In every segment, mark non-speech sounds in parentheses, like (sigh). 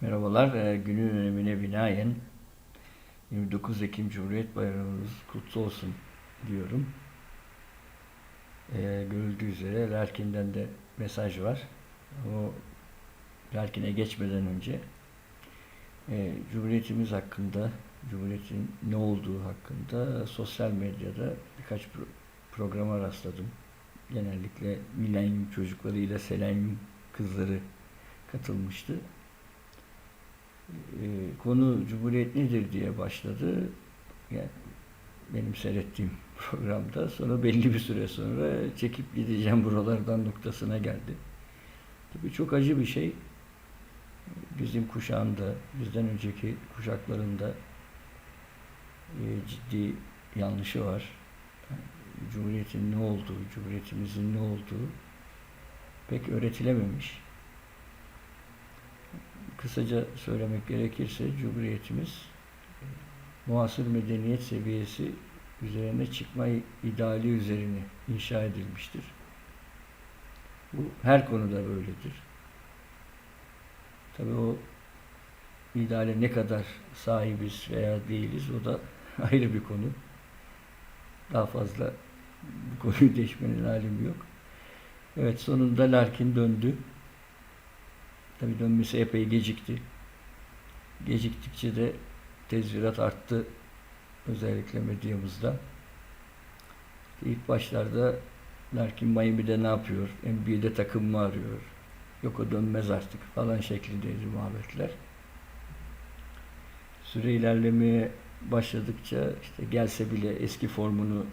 Merhabalar, e, günün önemine binaen 29 Ekim Cumhuriyet Bayramımız kutlu olsun diyorum. E, görüldüğü üzere Lerkin'den de mesaj var. O Lerkin'e geçmeden önce e, Cumhuriyetimiz hakkında, Cumhuriyet'in ne olduğu hakkında sosyal medyada birkaç pro- programa rastladım. Genellikle milenyum çocuklarıyla selenyum kızları katılmıştı. Ee, konu Cumhuriyet nedir diye başladı. Yani benim seyrettiğim (laughs) programda sonra belli bir süre sonra çekip gideceğim buralardan noktasına geldi. Tabii çok acı bir şey. Bizim kuşağında, bizden önceki kuşaklarında e, ciddi yanlışı var. Cumhuriyetin ne olduğu, Cumhuriyetimizin ne olduğu pek öğretilememiş. Kısaca söylemek gerekirse Cumhuriyetimiz e, muasır medeniyet seviyesi üzerine çıkma ideali üzerine inşa edilmiştir. Bu her konuda böyledir. Tabii o ideale ne kadar sahibiz veya değiliz o da (laughs) ayrı bir konu. Daha fazla bu konuyu değişmenin halim yok. Evet sonunda Larkin döndü. Tabii dönmesi epey gecikti. Geciktikçe de tezvirat arttı. Özellikle medyamızda. İlk başlarda Larkin Miami'de ne yapıyor? NBA'de takım mı arıyor? Yok o dönmez artık falan şeklindeydi muhabbetler. Süre ilerlemeye başladıkça işte gelse bile eski formunu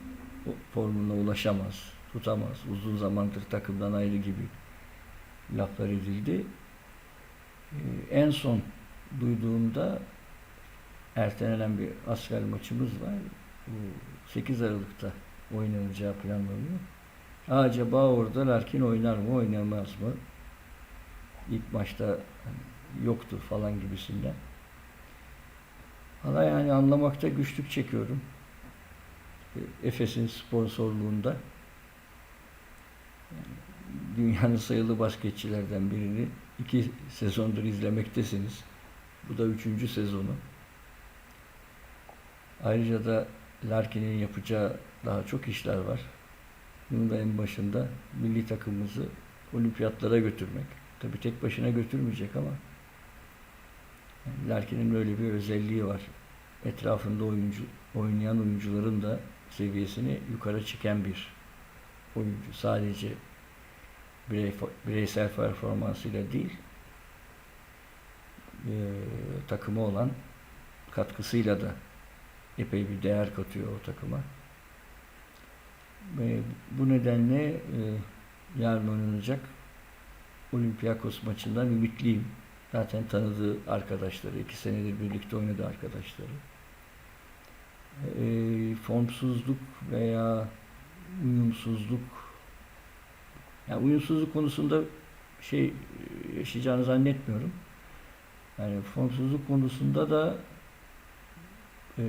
formuna ulaşamaz, tutamaz. Uzun zamandır takımdan ayrı gibi laflar edildi. Ee, en son duyduğumda ertelenen bir asker maçımız var. Bu 8 Aralık'ta oynanacağı planlanıyor. Acaba orada Larkin oynar mı, oynamaz mı? İlk maçta yoktu falan gibisinden. Valla yani anlamakta güçlük çekiyorum. Ee, Efes'in sponsorluğunda dünyanın sayılı basketçilerden birini iki sezondur izlemektesiniz. Bu da üçüncü sezonu. Ayrıca da Larkin'in yapacağı daha çok işler var. Bunun da en başında milli takımımızı olimpiyatlara götürmek. Tabii tek başına götürmeyecek ama Larkin'in böyle bir özelliği var. Etrafında oyuncu oynayan oyuncuların da seviyesini yukarı çeken bir oyuncu. Sadece bireysel performansıyla değil, e, takıma olan katkısıyla da epey bir değer katıyor o takıma. Ve bu nedenle e, yarın oynanacak Olympiakos maçından ümitliyim. Zaten tanıdığı arkadaşları, iki senedir birlikte oynadığı arkadaşları. E, formsuzluk veya uyumsuzluk yani uyumsuzluk konusunda şey yaşayacağını zannetmiyorum. Yani formsuzluk konusunda da e,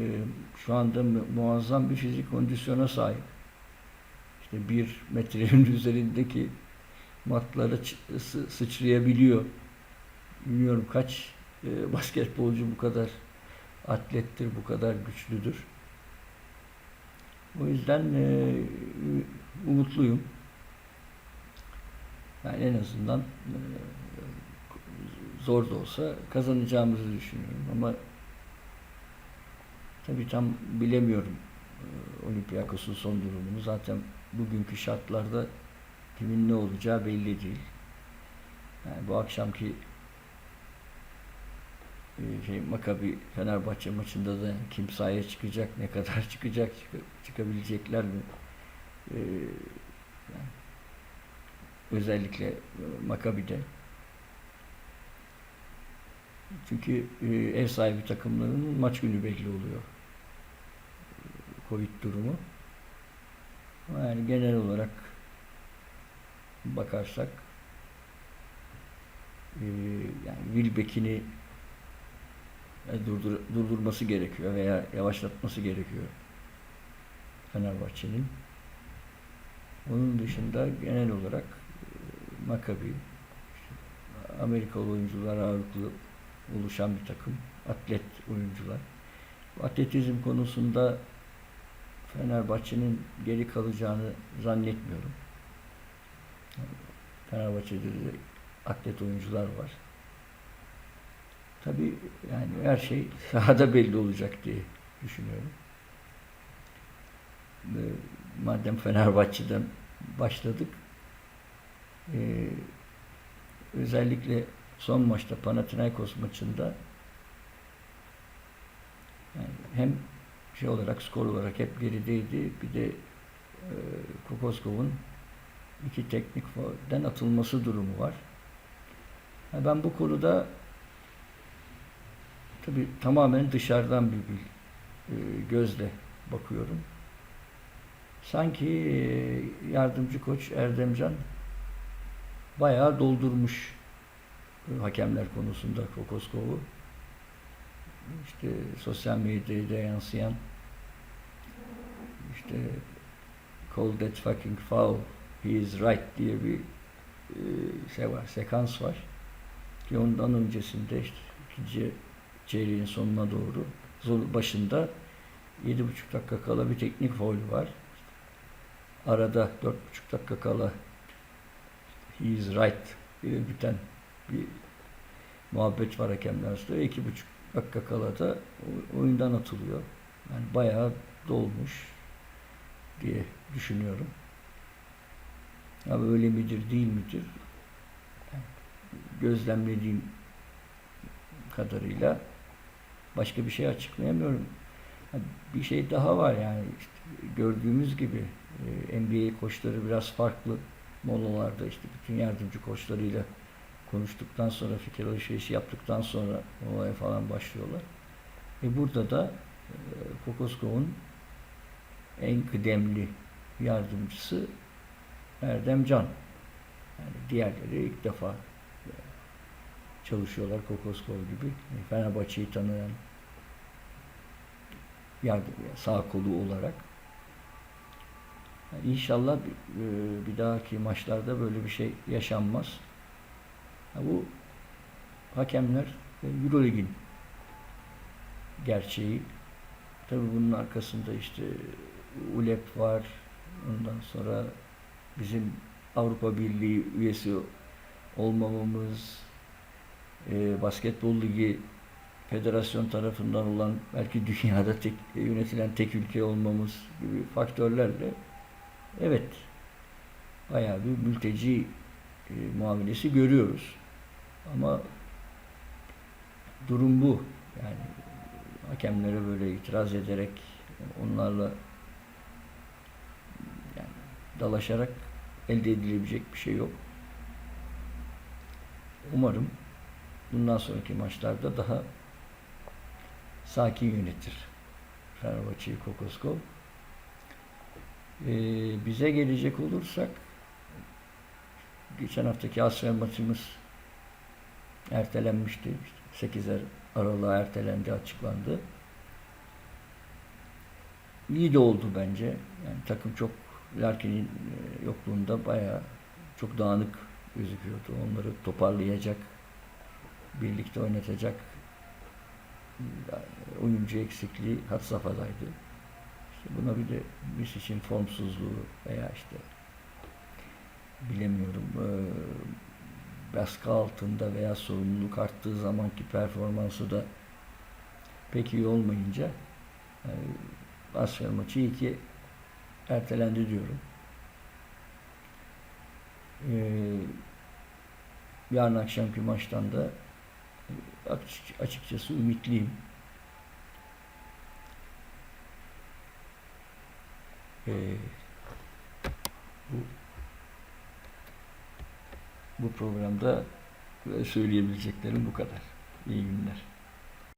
şu anda mu- muazzam bir fizik kondisyona sahip. İşte bir metrenin (laughs) üzerindeki matlara sıçrayabiliyor. Bilmiyorum kaç e, basketbolcu bu kadar atlettir, bu kadar güçlüdür. O yüzden e, umutluyum. Yani en azından e, zor da olsa kazanacağımızı düşünüyorum ama tabii tam bilemiyorum e, Olympiakos'un son durumunu. Zaten bugünkü şartlarda kimin ne olacağı belli değil. Yani bu akşamki e, şey Makabi Fenerbahçe maçında da kim sahaya çıkacak, ne kadar (laughs) çıkacak, çık- çıkabilecekler mi? E, yani özellikle e, Makabi'de. Çünkü e, ev sahibi takımlarının maç günü belli oluyor. Covid durumu. Ama Yani genel olarak bakarsak e, yani Wilbeck'ini durdur, durdurması gerekiyor veya yavaşlatması gerekiyor Fenerbahçe'nin. Onun dışında genel olarak işte Amerikalı oyuncular ağırlıklı oluşan bir takım atlet oyuncular. Atletizm konusunda Fenerbahçe'nin geri kalacağını zannetmiyorum. Fenerbahçe'de de atlet oyuncular var. Tabii yani her şey (laughs) sahada belli olacak diye düşünüyorum. Madem Fenerbahçe'den başladık, ee, özellikle son maçta Panathinaikos maçında yani hem şey olarak skor olarak hep gerideydi. Bir de e, Kokoskov'un iki teknik faulden atılması durumu var. Yani ben bu konuda tabi tamamen dışarıdan bir, bir e, gözle bakıyorum. Sanki e, yardımcı koç Erdemcan bayağı doldurmuş e, hakemler konusunda Kokoskov'u. İşte sosyal medyada yansıyan işte call that fucking foul he is right diye bir e, şey var, sekans var. Ki ondan öncesinde işte ikinci çeyreğin sonuna doğru başında yedi buçuk dakika kala bir teknik foul var. Arada dört buçuk dakika kala he is right diye biten bir muhabbet var hakemler arasında. İki buçuk dakika kala da oyundan atılıyor. Yani bayağı dolmuş diye düşünüyorum. Ama öyle midir değil midir? Gözlemlediğim kadarıyla başka bir şey açıklayamıyorum. Bir şey daha var yani işte gördüğümüz gibi e, NBA koçları biraz farklı molalarda işte bütün yardımcı koçlarıyla konuştuktan sonra fikir alışverişi yaptıktan sonra olaya falan başlıyorlar. E burada da e, Kokoskov'un en kıdemli yardımcısı Erdem Can. Yani diğerleri ilk defa e, çalışıyorlar Kokoskov gibi. E, Fenerbahçe'yi tanıyan yardım, sağ kolu olarak. İnşallah e, bir dahaki maçlarda böyle bir şey yaşanmaz. Ya bu hakemler Eurolig'in gerçeği. Tabi bunun arkasında işte ULEP var. Ondan sonra bizim Avrupa Birliği üyesi olmamamız, e, basketbol ligi federasyon tarafından olan belki dünyada tek, yönetilen tek ülke olmamız gibi faktörlerle evet bayağı bir mülteci e, muamelesi görüyoruz. Ama durum bu. Yani hakemlere böyle itiraz ederek onlarla yani dalaşarak elde edilebilecek bir şey yok. Umarım bundan sonraki maçlarda daha sakin yönetir Fenerbahçe'yi Kokoskov. Ee, bize gelecek olursak geçen haftaki Asya maçımız ertelenmişti. İşte 8 Aralık'a ertelendi, açıklandı. İyi de oldu bence. Yani takım çok Larkin'in e, yokluğunda bayağı çok dağınık gözüküyordu. Onları toparlayacak, birlikte oynatacak oyuncu eksikliği had safhadaydı. İşte buna bir de biz için formsuzluğu veya işte bilemiyorum baskı altında veya sorumluluk arttığı zamanki performansı da pek iyi olmayınca yani Asfer maçı iyi ki ertelendi diyorum. Ee, yarın akşamki maçtan da açıkçası ümitliyim. Ee, bu bu programda söyleyebileceklerim bu kadar. İyi günler.